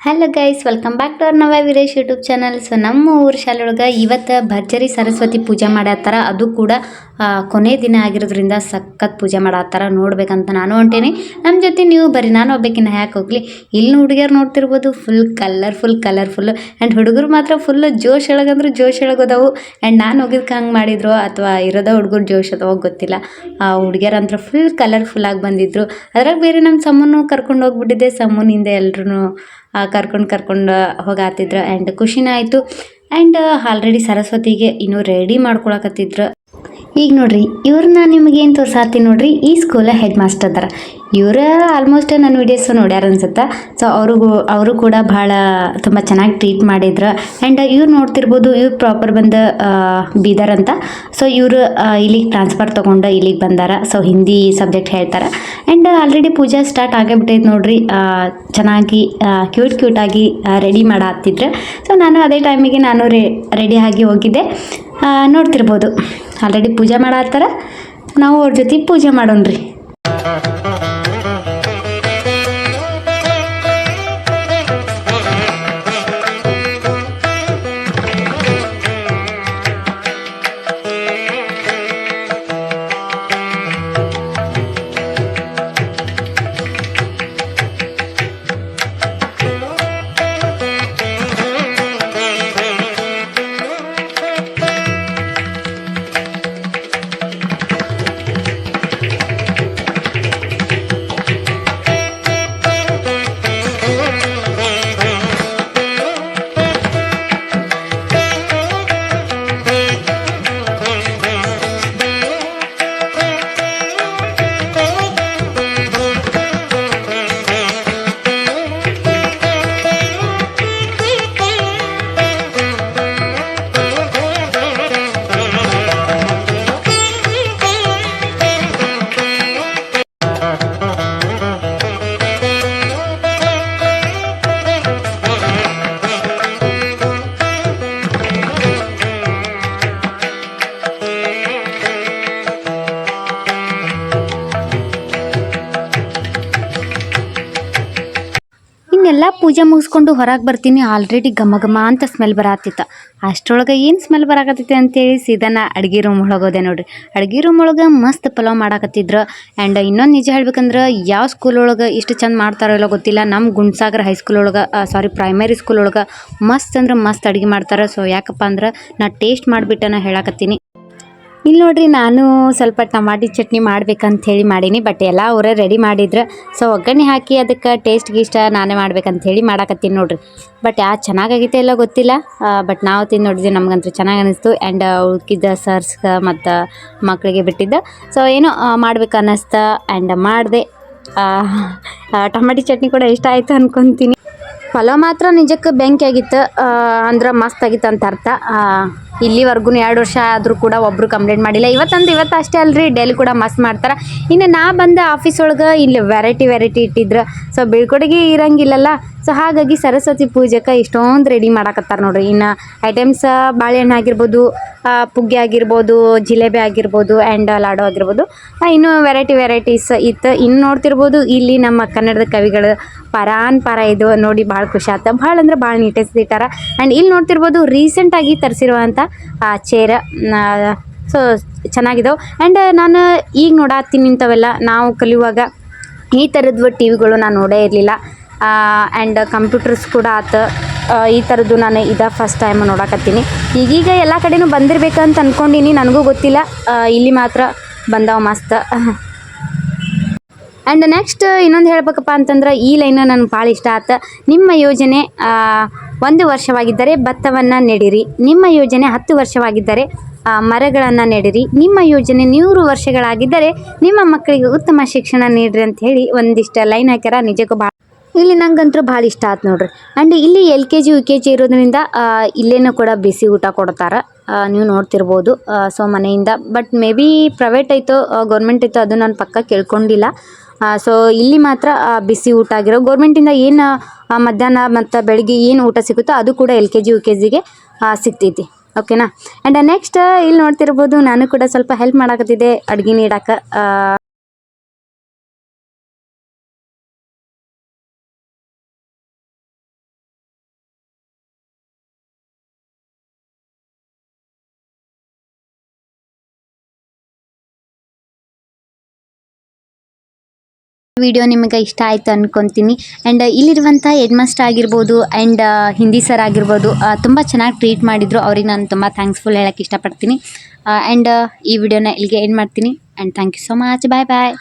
Hello guys welcome back to our Nava Viresh YouTube channel so ನಮ್ಮ ಊರ ಶಾಲೆಯೊಳಗೆ ಇವತ್ತು ಭರ್ಜರಿ ಸರಸ್ವತಿ ಪೂಜೆ ಮಾಡತ್ತಾರ. ಅದು ಕೂಡ ಕೊನೆ ದಿನ ಆಗಿರೋದ್ರಿಂದ ಸಖತ್ ಪೂಜೆ ಮಾಡತ್ತಾರ. ನೋಡ್ಬೇಕಂತ ನಾನು ಹೊಂಟೇನಿ. ನಮ್ಮ ಜೊತೆ ನೀವು ಬರೀ ನಾನು ಒಬ್ಬಾಕಿನ ಯಾಕೆ ಹೋಗ್ಲಿ. ಇಲ್ಲಿ ಹುಡುಗಿಯರು ನೋಡ್ತಿರ್ಬೋದು ಫುಲ್ ಕಲರ್ಫುಲ್ ಕಲರ್ಫುಲ್ ಆ್ಯಂಡ್ ಹುಡುಗರು ಮಾತ್ರ ಫುಲ್ ಜೋಶ್ ಒಳಗಂದ್ರೆ ಜೋಶ್ ಒಳಗೋದವು ಆ್ಯಂಡ್ ನಾನು ಹೋಗಿದ್ಕೆ ಹಂಗೆ ಮಾಡಿದ್ರು ಅಥವಾ ಇರೋದ ಹುಡುಗರು ಜೋಶ್ ಅದಾವ ಗೊತ್ತಿಲ್ಲ. ಆ ಹುಡುಗಿಯರಂತ್ರ ಫುಲ್ ಕಲರ್ಫುಲ್ ಆಗಿ ಬಂದಿದ್ರು. ಅದ್ರಾಗ ಬೇರೆ ನಮ್ಮ ಸಮ್ಮನ್ನು ಕರ್ಕೊಂಡು ಹೋಗ್ಬಿಟ್ಟಿದ್ದೆ. ಸಮ್ಮನಿಂದ ಎಲ್ರೂ ಕರ್ಕೊಂಡು ಕರ್ಕೊಂಡು ಹೋಗಾತಿದ್ರು. ಆ್ಯಂಡ್ ಖುಷಿನ ಆಯಿತು. ಆ್ಯಂಡ್ ಆಲ್ರೆಡಿ ಸರಸ್ವತಿಗೆ ಇನ್ನೂ ರೆಡಿ ಮಾಡ್ಕೊಳಕತ್ತಿದ್ರು. ಈಗ ನೋಡ್ರಿ, ಇವ್ರನ್ನ ನಿಮಗೆ ಏನು ತೋರ್ಸಾತಿ ನೋಡ್ರಿ, ಈ ಸ್ಕೂಲ ಹೆಡ್ ಮಾಸ್ಟರ್ ಅದಾರ. ಇವರ ಆಲ್ಮೋಸ್ಟ್ ನನ್ನ ವಿಡಿಯೋಸ್ ನೋಡ್ಯಾರ ಅನ್ಸುತ್ತೆ. ಸೊ ಅವ್ರಿಗೂ, ಅವರು ಕೂಡ ಭಾಳ ತುಂಬ ಚೆನ್ನಾಗಿ ಟ್ರೀಟ್ ಮಾಡಿದ್ರು. ಆ್ಯಂಡ್ ಇವ್ರು ನೋಡ್ತಿರ್ಬೋದು, ಇವ್ರು ಪ್ರಾಪರ್ ಬಂದು ಬೀದರ್ ಅಂತ. ಸೊ ಇವರು ಇಲ್ಲಿಗೆ ಟ್ರಾನ್ಸ್ಫರ್ ತೊಗೊಂಡು ಇಲ್ಲಿಗೆ ಬಂದಾರ. ಸೊ ಹಿಂದಿ ಸಬ್ಜೆಕ್ಟ್ ಹೇಳ್ತಾರೆ. ಆ್ಯಂಡ್ ಆಲ್ರೆಡಿ ಪೂಜಾ ಸ್ಟಾರ್ಟ್ ಆಗೇ ಬಿಟ್ಟೈತೆ ನೋಡ್ರಿ ಚೆನ್ನಾಗಿ ಕ್ಯೂಟ್ ಕ್ಯೂಟಾಗಿ ರೆಡಿ ಮಾಡತ್ತಿದ್ರು. ಸೊ ನಾನು ಅದೇ ಟೈಮಿಗೆ ನಾನು ರೆಡಿ ಆಗಿ ಹೋಗಿದ್ದೆ. ನೋಡ್ತಿರ್ಬೋದು. ಆಲ್ರೆಡಿ ಪೂಜೆ ಮಾಡತ್ತಾರ ನಾವು ಅವ್ರ ಜೊತೆ ಪೂಜೆ ಮಾಡೋಣ್ರಿ. ಪೂಜೆ ಮುಗಿಸ್ಕೊಂಡು ಹೊರಗೆ ಬರ್ತೀನಿ. ಆಲ್ರೆಡಿ ಘಮ ಘಮ ಅಂತ ಸ್ಮೆಲ್ ಬರತ್ತಿತ್ತು ಅಷ್ಟರೊಳಗೆ ಏನು ಸ್ಮೆಲ್ ಬರಾಕತ್ತೈತೆ ಅಂತೇಳಿ ಸೀದಾನ ಅಡುಗೆ ರೂಮ್ ಒಳಗೆ ನೋಡ್ರಿ. ಅಡ್ಗೆ ರೂಮ್ ಒಳಗೆ ಮಸ್ತ್ ಪಲಾವ್ ಮಾಡಾಕತ್ತಿದ್ರು. ಆ್ಯಂಡ್ ಇನ್ನೊಂದು ನಿಜ ಹೇಳ್ಬೇಕಂದ್ರೆ ಯಾವ ಸ್ಕೂಲ್ ಒಳಗೆ ಇಷ್ಟು ಚಂದ ಮಾಡ್ತಾರೋ ಇಲ್ಲ ಗೊತ್ತಿಲ್ಲ. ನಮ್ಮ ಗುಂಡ್ಸಾಗರ ಹೈಸ್ಕೂಲ್ ಒಳಗೆ ಸಾರಿ ಪ್ರೈಮರಿ ಸ್ಕೂಲ್ ಒಳಗೆ ಮಸ್ತ್ ಅಂದ್ರೆ ಮಸ್ತ್ ಅಡುಗೆ ಮಾಡ್ತಾರೆ. ಸೊ ಯಾಕಪ್ಪ ಅಂದ್ರೆ ನಾ ಟೇಸ್ಟ್ ಮಾಡಿಬಿಟ್ಟು ನಾ ಹೇಳಕತ್ತೀನಿ. ಇಲ್ಲಿ ನೋಡ್ರಿ ನಾನು ಸ್ವಲ್ಪ ಟಮಾಟಿ ಚಟ್ನಿ ಮಾಡ್ಬೇಕಂತ ಹೇಳಿ ಮಾಡೀನಿ ಬಟ್ ಎಲ್ಲ ಅವರೇ ರೆಡಿ ಮಾಡಿದ್ರು. ಸೊ ಒಗ್ಗರಣೆ ಹಾಕಿ ಅದಕ್ಕೆ ಟೇಸ್ಟ್ ಗೀಷ್ಟ ನಾನೇ ಮಾಡ್ಬೇಕಂತ ಹೇಳಿ ಮಾಡಾಕತ್ತೀನಿ ನೋಡ್ರಿ. ಬಟ್ ಯಾ ಚೆನ್ನಾಗೈತೆ ಎಲ್ಲ ಗೊತ್ತಿಲ್ಲ. ಬಟ್ ನಾವು ತಿಂದು ನೋಡಿದ್ವಿ ನಮಗಂತೂ ಚೆನ್ನಾಗಿ ಅನಿಸ್ತು. ಆ್ಯಂಡ್ ಉಳ್ಕಿದ್ದ ಸರ್ಸ್, ಮತ್ತು ಮಕ್ಕಳಿಗೆ ಬಿಟ್ಟಿದ್ದ. ಸೊ ಏನೋ ಮಾಡ್ಬೇಕು ಅನ್ನಿಸ್ತ ಆ್ಯಂಡ್ ಮಾಡಿದೆ ಟಮಾಟಿ ಚಟ್ನಿ ಕೂಡ ಇಷ್ಟ ಆಯಿತು ಅನ್ಕೊತೀನಿ. ಪಲಾವ್ ಮಾತ್ರ ನಿಜಕ್ಕೆ ಬೆಂಕಿ ಆಗಿತ್ತು. ಅಂದ್ರೆ ಮಸ್ತ್ ಆಗಿತ್ತು ಅಂತ ಅರ್ಥ. ಇಲ್ಲಿವರೆಗೂ ಎರಡು ವರ್ಷ ಆದರೂ ಕೂಡ ಒಬ್ಬರು ಕಂಪ್ಲೇಂಟ್ ಮಾಡಿಲ್ಲ. ಇವತ್ತಂದು ಇವತ್ತು ಅಷ್ಟೇ ಅಲ್ರಿ ಡೈಲಿ ಕೂಡ ಮಸ್ತ್ ಮಾಡ್ತಾರೆ. ಇನ್ನು ನಾ ಬಂದ ಆಫೀಸ್ ಒಳಗೆ ಇಲ್ಲಿ ವೆರೈಟಿ ವೆರೈಟಿ ಇಟ್ಟಿದ್ರು. ಸೊ ಬೀಳ್ಕೊಡುಗೆ ಇರಂಗಿಲ್ಲಲ್ಲ. ಸೊ ಹಾಗಾಗಿ ಸರಸ್ವತಿ ಪೂಜೆಗೆ ಇಷ್ಟೊಂದು ರೆಡಿ ಮಾಡಾಕತ್ತಾರ ನೋಡ್ರಿ. ಇನ್ನು ಐಟಮ್ಸ್ ಬಾಳೆಹಣ್ಣು ಆಗಿರ್ಬೋದು ಪುಗ್ಗೆ ಆಗಿರ್ಬೋದು, ಜಿಲೇಬಿ ಆಗಿರ್ಬೋದು ಆ್ಯಂಡ್ ಲಾಡು ಆಗಿರ್ಬೋದು ಇನ್ನೂ ವೆರೈಟಿ ವೆರೈಟೀಸ್ ಇತ್ತು ಇನ್ನು ನೋಡ್ತಿರ್ಬೋದು. ಇಲ್ಲಿ ನಮ್ಮ ಕನ್ನಡದ ಕವಿಗಳು ಪರಾನ್ ಪರ ಇದು ನೋಡಿ ಭಾಳ ಖುಷಿ ಆತ. ಭಾಳ ಅಂದ್ರೆ ಭಾಳ ನೀಟೆಸ್ಟ್ ಇಟ್ಟಾರ. ಆ್ಯಂಡ್ ಇಲ್ಲಿ ನೋಡ್ತಿರ್ಬೋದು ರೀಸೆಂಟಾಗಿ ತರಿಸಿರುವಂಥ ಚೇರ್ ಸೊ ಚೆನ್ನಾಗಿದಾವೆ. ಆ್ಯಂಡ್ ನಾನು ಈಗ ನೋಡತ್ತೀನಿ ಇಂಥವೆಲ್ಲ ನಾವು ಕಲಿಯುವಾಗ ಈ ಥರದ್ದು ಟಿ ವಿಗಳು ನಾನು ನೋಡೇ ಇರಲಿಲ್ಲ. ಆ್ಯಂಡ್ ಕಂಪ್ಯೂಟರ್ಸ್ ಕೂಡ ಆತ ಈ ಥರದ್ದು ನಾನು ಇದ ಫಸ್ಟ್ ಟೈಮ್ ನೋಡಕತ್ತೀನಿ. ಈಗೀಗ ಎಲ್ಲ ಕಡೆನೂ ಬಂದಿರ್ಬೇಕಂತ ಅಂದ್ಕೊಂಡಿನಿ ನನಗೂ ಗೊತ್ತಿಲ್ಲ. ಇಲ್ಲಿ ಮಾತ್ರ ಬಂದಾವ ಮಸ್ತ್. ಆ್ಯಂಡ್ ನೆಕ್ಸ್ಟ್ ಇನ್ನೊಂದು ಹೇಳ್ಬೇಕಪ್ಪ ಅಂತಂದ್ರೆ, ಈ ಲೈನ್ ನನಗೆ ಭಾಳ ಇಷ್ಟ ಆತ. ನಿಮ್ಮ ಯೋಜನೆ ಒಂದು ವರ್ಷವಾಗಿದ್ದರೆ ಭತ್ತವನ್ನು ನೆಡಿರಿ. ನಿಮ್ಮ ಯೋಜನೆ ಹತ್ತು ವರ್ಷವಾಗಿದ್ದರೆ ಮರಗಳನ್ನು ನೆಡಿರಿ. ನಿಮ್ಮ ಯೋಜನೆ ನೂರು ವರ್ಷಗಳಾಗಿದ್ದರೆ, ನಿಮ್ಮ ಮಕ್ಕಳಿಗೆ ಉತ್ತಮ ಶಿಕ್ಷಣ ನೀಡಿರಿ ಅಂತ ಹೇಳಿ ಒಂದಿಷ್ಟು ಲೈನ್ ಹಾಕ್ಯಾರ, ನಿಜಕ್ಕೂ ಭಾಳ ಇಲ್ಲಿ ನಂಗಂತೂ ಭಾಳ ಇಷ್ಟ ಆಯ್ತು ನೋಡ್ರಿ. ಆ್ಯಂಡ್ ಇಲ್ಲಿ L K G, U K G ಇರೋದ್ರಿಂದ ಇಲ್ಲೇನೂ ಕೂಡ ಬಿಸಿ ಊಟ ಕೊಡ್ತಾರೆ. ನೀವು ನೋಡ್ತಿರ್ಬೋದು ಸೊ ಮನೆಯಿಂದ. ಬಟ್ ಮೇ ಬಿ ಪ್ರೈವೇಟ್ ಐತೋ ಗೌರ್ಮೆಂಟ್ ಐತೋ ಅದು ನಾನು ಪಕ್ಕ ಕೇಳ್ಕೊಂಡಿಲ್ಲ. ಸೊ ಇಲ್ಲಿ ಮಾತ್ರ ಬಿಸಿ ಊಟ ಆಗಿರೋ ಗೌರ್ಮೆಂಟಿಂದ ಏನು ಮಧ್ಯಾಹ್ನ ಮತ್ತು ಬೆಳಿಗ್ಗೆ ಏನು ಊಟ ಸಿಗುತ್ತೋ ಅದು ಕೂಡ L K G, U K ಜಿಗೆ ಸಿಗ್ತೈತಿ. ಓಕೆನಾ ಆ್ಯಂಡ್ ನೆಕ್ಸ್ಟ್ ಇಲ್ಲಿ ನೋಡ್ತಿರ್ಬೋದು, ನಾನು ಕೂಡ ಸ್ವಲ್ಪ ಹೆಲ್ಪ್ ಮಾಡಾಕತ್ತಿದ್ದೆ, ಅಡುಗೆ ನೀಡಕ್ಕೆ ವಿಡಿಯೋ ನಿಮಗೆ ಇಷ್ಟ ಆಯಿತು ಅಂದ್ಕೊತೀನಿ ಆ್ಯಂಡ್ ಇಲ್ಲಿರುವಂಥ ಹೆಡ್ ಮಾಸ್ಟರ್ ಆಗಿರ್ಬೋದು ಆ್ಯಂಡ್ ಹಿಂದಿ ಸರ್ ಆಗಿರ್ಬೋದು ತುಂಬ ಚೆನ್ನಾಗಿ ಟ್ರೀಟ್ ಮಾಡಿದರು. ಅವ್ರಿಗೆ ನಾನು ತುಂಬ ಥ್ಯಾಂಕ್ಸ್ಫುಲ್ ಹೇಳೋಕ್ಕೆ ಇಷ್ಟಪಡ್ತೀನಿ. ಆ್ಯಂಡ್ ಈ ವಿಡಿಯೋನ ಇಲ್ಲಿಗೆ ಏನು ಮಾಡ್ತೀನಿ. And thank you so much bye bye